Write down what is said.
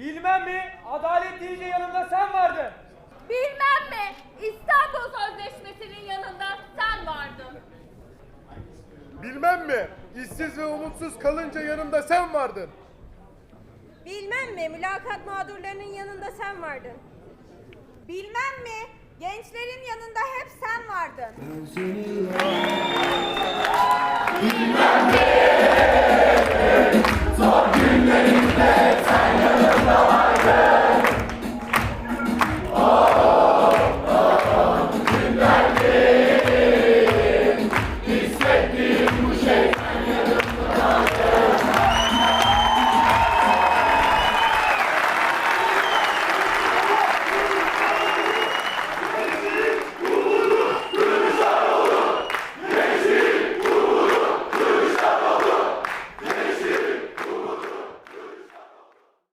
Bilmem mi? Adalet deyince yanımda sen vardın. Bilmem mi? İstanbul Sözleşmesi'nin yanında sen vardın. Bilmem mi? İşsiz ve umutsuz kalınca yanımda sen vardın. Bilmem mi mülakat mağdurlarının yanında sen vardın. Bilmem mi gençlerin yanında hep sen vardın.